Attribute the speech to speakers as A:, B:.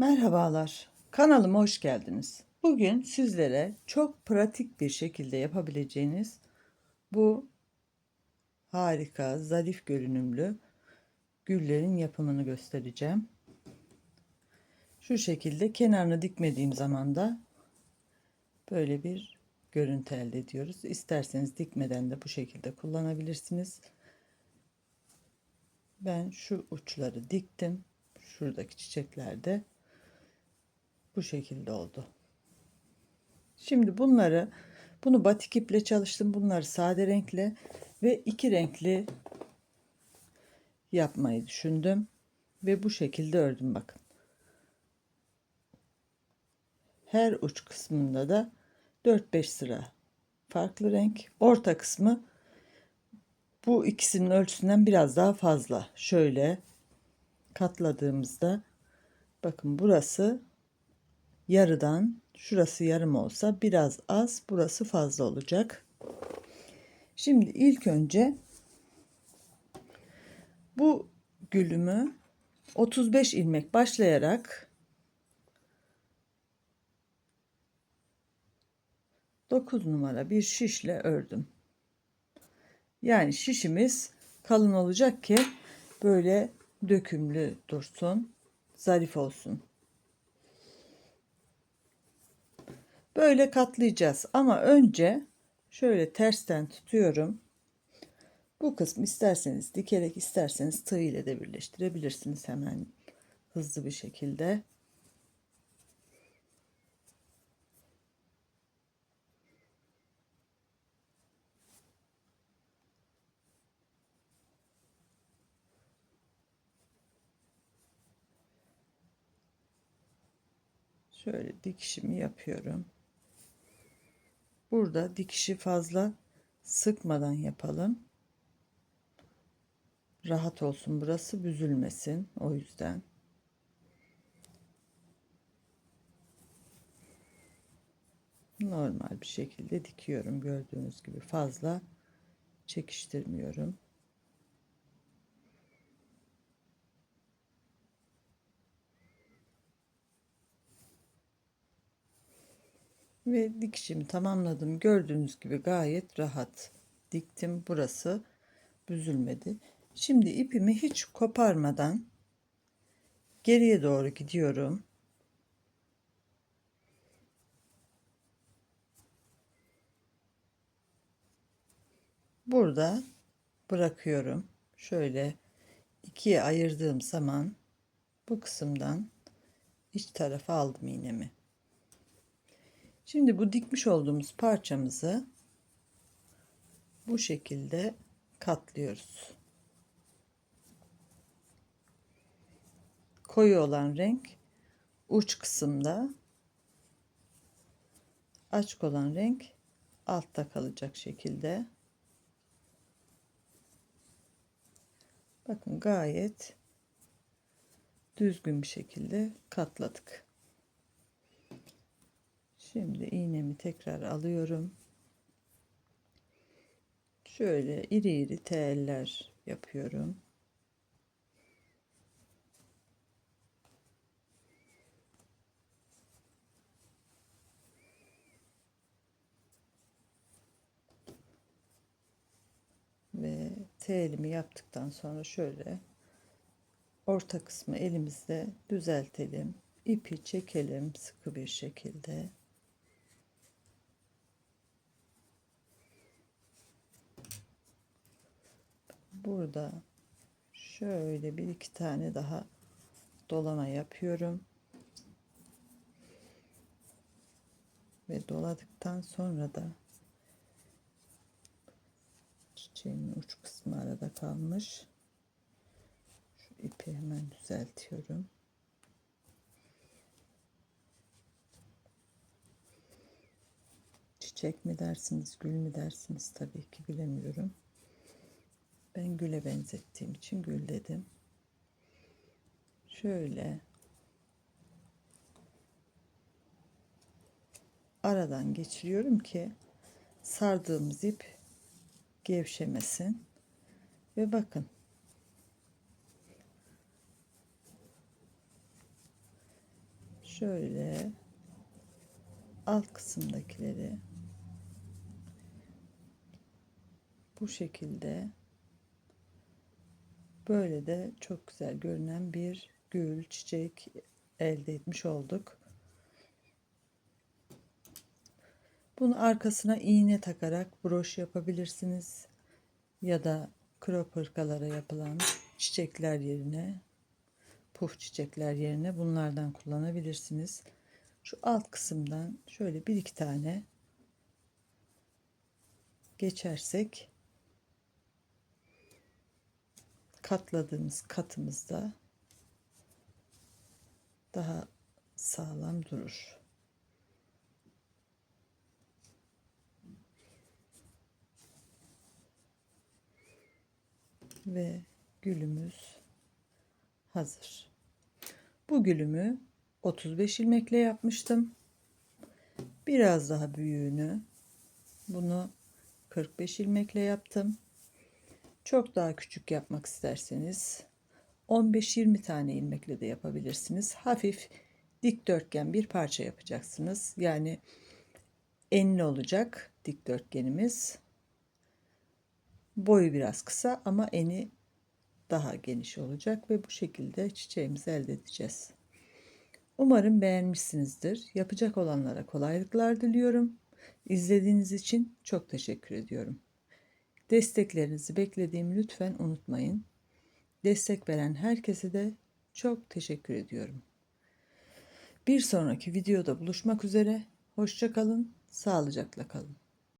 A: Merhabalar, kanalıma hoş geldiniz. Bugün sizlere çok pratik bir şekilde yapabileceğiniz bu harika, zarif görünümlü güllerin yapımını göstereceğim. Şu şekilde kenarını dikmediğim zaman da böyle bir görüntü elde ediyoruz. İsterseniz dikmeden de bu şekilde kullanabilirsiniz. Ben şu uçları diktim. Şuradaki çiçeklerde bu şekilde oldu. Şimdi bunları bunu batik iple çalıştım. Bunları sade renkle ve iki renkli yapmayı düşündüm. Ve bu şekilde ördüm bakın. Her uç kısmında da 4-5 sıra farklı renk. Orta kısmı bu ikisinin ölçüsünden biraz daha fazla. Şöyle katladığımızda bakın burası yarıdan şurası yarım olsa biraz az burası fazla olacak. Şimdi ilk önce bu gülümü 35 ilmek başlayarak 9 numara bir şişle ördüm. Yani şişimiz kalın olacak ki böyle dökümlü dursun, zarif olsun. Böyle katlayacağız ama önce şöyle tersten tutuyorum. Bu kısmı isterseniz dikerek isterseniz tığ ile de birleştirebilirsiniz hemen hızlı bir şekilde. Şöyle dikişimi yapıyorum. Burada dikişi fazla sıkmadan yapalım. Rahat olsun burası büzülmesin o yüzden. Normal bir şekilde dikiyorum gördüğünüz gibi fazla çekiştirmiyorum. Ve dikişimi tamamladım. Gördüğünüz gibi gayet rahat diktim. Burası büzülmedi. Şimdi ipimi hiç koparmadan geriye doğru gidiyorum. Burada bırakıyorum. Şöyle ikiye ayırdığım zaman bu kısımdan iç tarafa aldım iğnemi. Şimdi bu dikmiş olduğumuz parçamızı bu şekilde katlıyoruz. Koyu olan renk uç kısımda açık olan renk altta kalacak şekilde. Bakın gayet düzgün bir şekilde katladık. Şimdi iğnemi tekrar alıyorum. Şöyle iri iri teller yapıyorum. Ve telimi yaptıktan sonra şöyle orta kısmı elimizde düzeltelim. İpi çekelim sıkı bir şekilde. Burada şöyle bir iki tane daha dolama yapıyorum. Ve doladıktan sonra da çiçeğimin uç kısmı arada kalmış. Şu ipi hemen düzeltiyorum. Çiçek mi dersiniz, gül mü dersiniz tabii ki bilemiyorum. Ben güle benzettiğim için gül dedim. Şöyle aradan geçiriyorum ki sardığımız ip gevşemesin. Ve bakın şöyle alt kısımdakileri bu şekilde böyle de çok güzel görünen bir gül çiçek elde etmiş olduk. Bunu arkasına iğne takarak broş yapabilirsiniz ya da krop hırkalara yapılan çiçekler yerine puf çiçekler yerine bunlardan kullanabilirsiniz. Şu alt kısımdan şöyle bir iki tane geçersek katladığımız katımızda daha sağlam durur. Ve gülümüz hazır. Bu gülümü 35 ilmekle yapmıştım. Biraz daha büyüğünü bunu 45 ilmekle yaptım. Çok daha küçük yapmak isterseniz 15-20 tane ilmekle de yapabilirsiniz. Hafif dikdörtgen bir parça yapacaksınız. Yani enli olacak dikdörtgenimiz. Boyu biraz kısa ama eni daha geniş olacak ve bu şekilde çiçeğimizi elde edeceğiz. Umarım beğenmişsinizdir. Yapacak olanlara kolaylıklar diliyorum. İzlediğiniz için çok teşekkür ediyorum. Desteklerinizi beklediğimi lütfen unutmayın. Destek veren herkese de çok teşekkür ediyorum. Bir sonraki videoda buluşmak üzere. Hoşça kalın, sağlıcakla kalın.